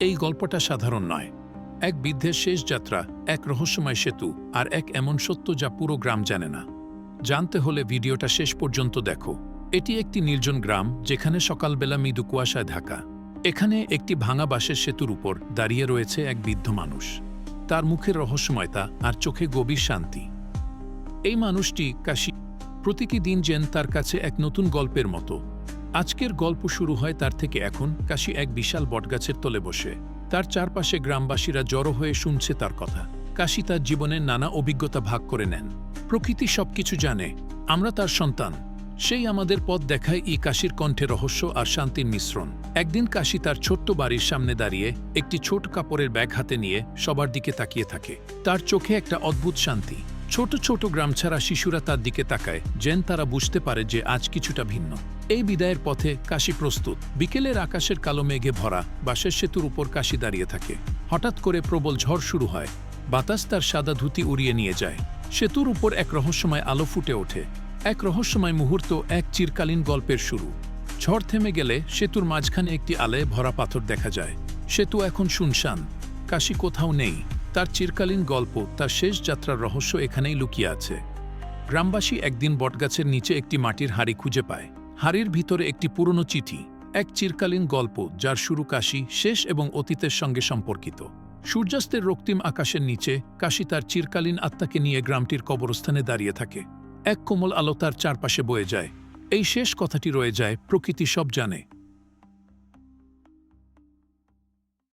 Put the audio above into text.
এই গল্পটা সাধারণ নয়। এক বৃদ্ধের শেষ যাত্রা, এক রহস্যময় সেতু আর এক এমন সত্য যা পুরো গ্রাম জানে না। জানতে হলে ভিডিওটা শেষ পর্যন্ত দেখো। এটি একটি নির্জন গ্রাম যেখানে সকালবেলা মৃদু কুয়াশায় ঢাকা। এখানে একটি ভাঙা বাঁশের সেতুর উপর দাঁড়িয়ে রয়েছে এক বৃদ্ধ মানুষ। তার মুখের রহস্যময়তা আর চোখে গভীর শান্তি। এই মানুষটি কাশি প্রতিটি দিন যেন তার কাছে এক নতুন গল্পের মতো। আজকের গল্প শুরু হয় তার থেকে এখন কাশি এক বিশাল বটগাছের তলে বসে। তার চারপাশে গ্রামবাসীরা জড়ো হয়ে শুনছে তার কথা। কাশি তার জীবনের নানা অভিজ্ঞতা ভাগ করে নেন। প্রকৃতি সবকিছু জানে, আমরা তার সন্তান। সেই আমাদের পথ দেখায় ই কাশির কণ্ঠে রহস্য আর শান্তির মিশ্রণ। একদিন কাশি তার ছোট্ট বাড়ির সামনে দাঁড়িয়ে একটি ছোট কাপড়ের ব্যাগ হাতে নিয়ে সবার দিকে তাকিয়ে থাকে। তার চোখে একটা অদ্ভুত শান্তি। ছোট ছোট গ্রাম ছাড়া শিশুরা তার দিকে তাকায়, যেন তারা বুঝতে পারে যে আজ কিছুটা ভিন্ন। এই বিদায়ের পথে কাশি প্রস্তুত। বিকেলের আকাশের কালো মেঘে ভরা বাসের সেতুর উপর কাশি দাঁড়িয়ে থাকে। হঠাৎ করে প্রবল ঝড় শুরু হয়। বাতাস তার সাদা ধুতি উড়িয়ে নিয়ে যায়। সেতুর উপর এক রহস্যময় আলো ফুটে ওঠে। এক রহস্যময় মুহূর্ত, এক চিরকালীন গল্পের শুরু। ঝড় থেমে গেলে সেতুর মাঝখানে একটি আলে ভরা পাথর দেখা যায়। সেতু এখন শুনশান। কাশি কোথাও নেই। তার চিরকালীন গল্প, তার শেষ যাত্রার রহস্য এখানেই লুকিয়ে আছে। গ্রামবাসী একদিন বটগাছের নিচে একটি মাটির হাড়ি খুঁজে পায়। হাড়ির ভিতরে একটি পুরনো চিঠি, এক চিরকালীন গল্প যার শুরু কাশি, শেষ এবং অতীতের সঙ্গে সম্পর্কিত। সূর্যাস্তের রক্তিম আকাশের নিচে কাশি তার চিরকালীন আত্মাকে নিয়ে গ্রামটির কবরস্থানে দাঁড়িয়ে থাকে। এক কোমল আলো তার চারপাশে বয়ে যায়। এই শেষ কথাটি রয়ে যায়, প্রকৃতি সব জানে।